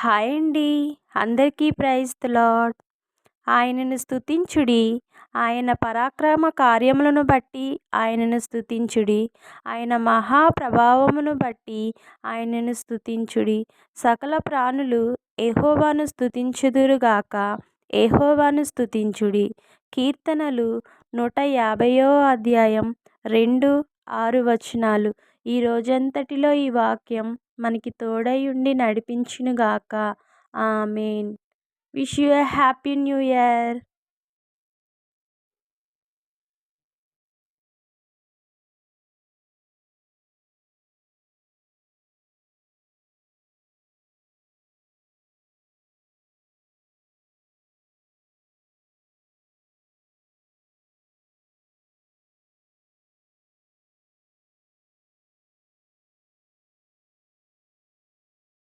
Hi అండి. అందరికీ praise lord ఆయనను స్థుతించుడి ఆయన పరాక్రమ కార్యములను బట్టి ఆయనను స్థుతించుడి ఆయన మహాప్రభావమును బట్టి ఆయనను స్థుతించుడి సకల ప్రాణులు ఎహోవాను స్థుతించుదురుగాక ఎహోవాను స్థుతించుడి కీర్తనలు నూట యాభైయో అధ్యాయం రెండు ఆరు వచనాలు. ఈ రోజంతటిలో ఈ వాక్యం మనకి తోడై ఉండి నడిపించునుగాక amen. Wish you happy new year.